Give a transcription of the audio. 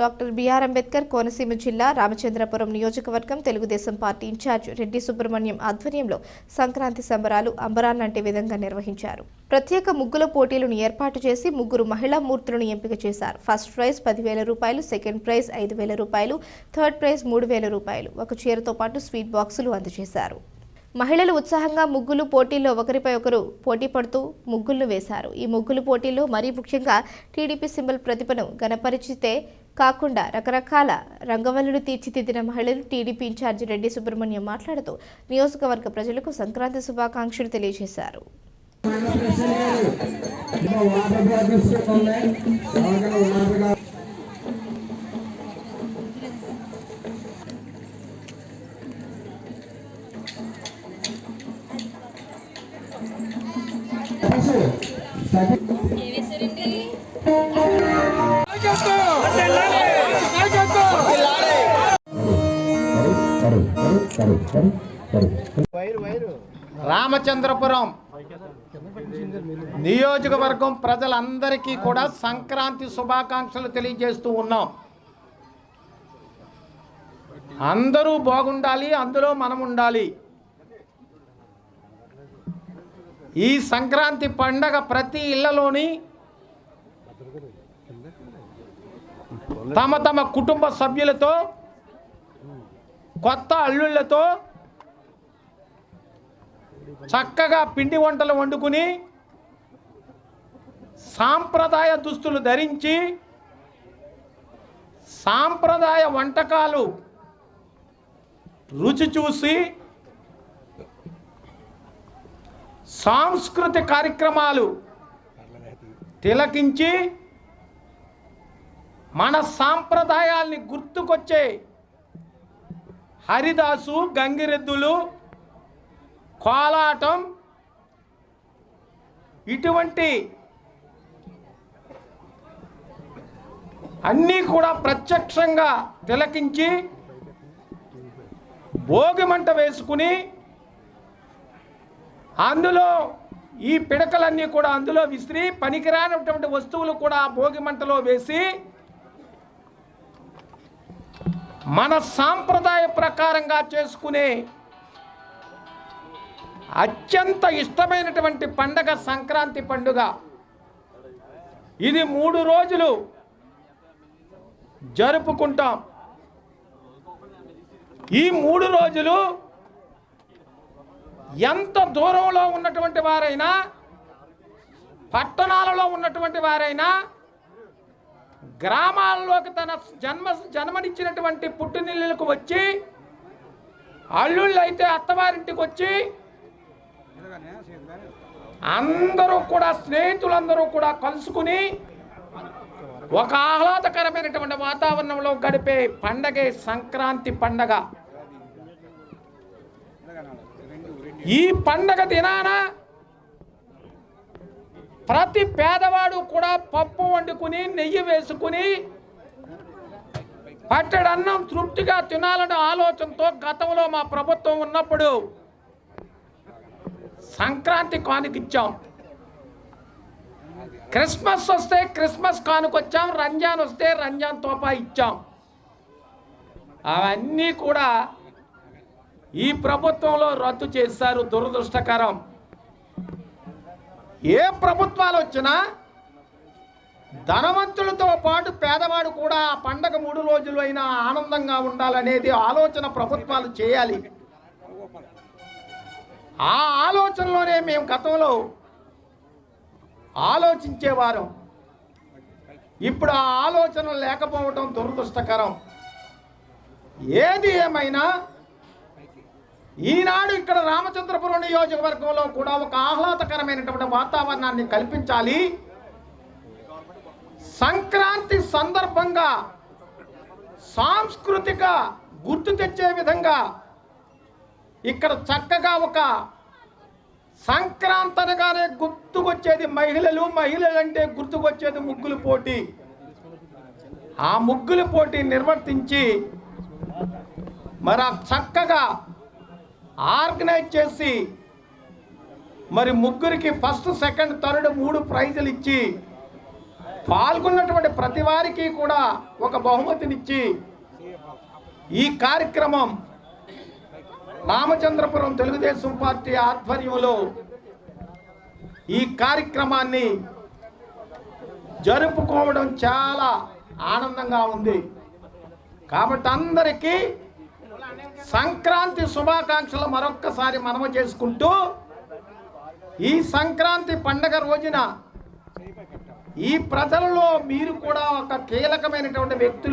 Doctor BR Ambedkar Konaseema జిల్లా రామచంద్రపురం నియోజకవర్గం Telugu Desam party in charge Reddy Subrahmanyam ఆధ్వర్యంలో సంక్రాంతి సంబరాలు అంబరాన్నంటే విధంగా నిర్వహించారు. ప్రత్యేక ముగ్గుల పోటీలను ఏర్పాటు చేసి ముగ్గురు మహిళా మూర్తులను ఎంపిక చేశారు. ఫస్ట్ ప్రైజ్ పదివేల రూపాయలు సెకండ్ ప్రైజ్ ఐదు వేల రూపాయలు థర్డ్ ప్రైజ్ మూడు వేల రూపాయలు. ఒక చీరతో పాటు స్వీట్ బాక్సులు అందజేశారు. మహిళలు ఉత్సాహంగా ముగ్గులు పోటీల్లో ఒకరిపై ఒకరు పోటీ పడుతూ ముగ్గులను వేశారు. ఈ ముగ్గులు పోటీల్లో మరీ ముఖ్యంగా టీడీపీ సింబల్ ప్రతిభను గణపరిచితే కాకుండా రకరకాల రంగవల్లులు తీర్చిదిద్దిన మహిళలు టీడీపీ ఇన్ఛార్జి రెడ్డి సుబ్రహ్మణ్యం మాట్లాడుతూ నియోజకవర్గ ప్రజలకు సంక్రాంతి శుభాకాంక్షలు తెలియజేశారు. రామచంద్రపురం నియోజకవర్గం ప్రజలందరికీ కూడా సంక్రాంతి శుభాకాంక్షలు తెలియజేస్తూ ఉన్నాం. అందరూ బాగుండాలి అందులో మనం ఉండాలి. ఈ సంక్రాంతి పండగ ప్రతి ఇళ్ళలోని తమ తమ కుటుంబ సభ్యులతో కొత్త అల్లుళ్ళతో చక్కగా పిండి వంటలు వండుకుని సాంప్రదాయ దుస్తులు ధరించి సాంప్రదాయ వంటకాలు రుచి చూసి సాంస్కృతిక కార్యక్రమాలు తిలకించి మన సాంప్రదాయాల్ని గుర్తుకొచ్చే హరిదాసు గంగిరెద్దులు కోలాటం ఇటువంటి అన్నీ కూడా ప్రత్యక్షంగా తిలకించి భోగిమంట వేసుకుని అందులో ఈ పిడకలన్నీ కూడా అందులో విసిరి పనికిరానటువంటి వస్తువులు కూడా భోగిమంటలో వేసి మన సాంప్రదాయ ప్రకారంగా చేసుకునే అత్యంత ఇష్టమైనటువంటి పండగ సంక్రాంతి పండుగ. ఇది మూడు రోజులు జరుపుకుంటాం. ఈ మూడు రోజులు ఎంత దూరంలో ఉన్నటువంటి వారైనా పట్టణాలలో ఉన్నటువంటి వారైనా గ్రామాల్లోకి తన జన్మ జన్మనిచ్చినటువంటి పుట్టినిల్లులకు వచ్చి అల్లుళ్ళు అయితే అత్తవారింటికి వచ్చి అందరూ కూడా స్నేహితులందరూ కూడా కలుసుకుని ఒక ఆహ్లాదకరమైనటువంటి వాతావరణంలో గడిపే పండగే సంక్రాంతి పండగ. ఈ పండగ దినాన ప్రతి పేదవాడు కూడా పప్పు వండుకుని నెయ్యి వేసుకుని పట్టడన్నం తృప్తిగా తినాలనే ఆలోచనతో గతంలో మా ప్రభుత్వం ఉన్నప్పుడు సంక్రాంతి కానుకిచ్చాం క్రిస్మస్ వస్తే క్రిస్మస్ కానుకొచ్చాం రంజాన్ వస్తే రంజాన్ తోపా ఇచ్చాం. అవన్నీ కూడా ఈ ప్రభుత్వంలో రద్దు చేశారు దురదృష్టకరం. ఏ ప్రభుత్వాలు వచ్చినా ధనవంతులతో పాటు పేదవాడు కూడా ఆ పండగ మూడు రోజులు అయినా ఆనందంగా ఉండాలనేది ఆలోచన ప్రభుత్వాలు చేయాలి. ఆ ఆలోచనలోనే మేము గతంలో ఆలోచించేవారం. ఇప్పుడు ఆ ఆలోచన లేకపోవడం దురదృష్టకరం. ఏది ఏమైనా ఈనాడు ఇక్కడ రామచంద్రపురం నియోజకవర్గంలో కూడా ఒక ఆహ్లాదకరమైనటువంటి వాతావరణాన్ని కల్పించాలి. సంక్రాంతి సందర్భంగా సాంస్కృతిక గుర్తు తెచ్చే విధంగా ఇక్కడ చక్కగా ఒక సంక్రాంతి అనగానే గుర్తుకొచ్చేది మహిళలు మహిళలు అంటే గుర్తుకొచ్చేది ముగ్గులు పోటీ. ఆ ముగ్గుల పోటీ నిర్వర్తించి మరి చక్కగా ఆర్గనైజ్ చేసి మరి ముగ్గురికి ఫస్ట్ సెకండ్ థర్డ్ మూడు ప్రైజులు ఇచ్చి పాల్గొన్నటువంటి ప్రతి వారికి కూడా ఒక బహుమతినిచ్చి ఈ కార్యక్రమం రామచంద్రపురం తెలుగుదేశం పార్టీ ఆధ్వర్యంలో ఈ కార్యక్రమాన్ని జరుపుకోవడం చాలా ఆనందంగా ఉంది. కాబట్టి అందరికీ సంక్రాంతి శుభాకాంక్షలు మరొక్కసారి మనవ చేసుకుంటూ ఈ సంక్రాంతి పండగ రోజున ఈ ప్రజలలో మీరు కూడా ఒక కీలకమైనటువంటి వ్యక్తులు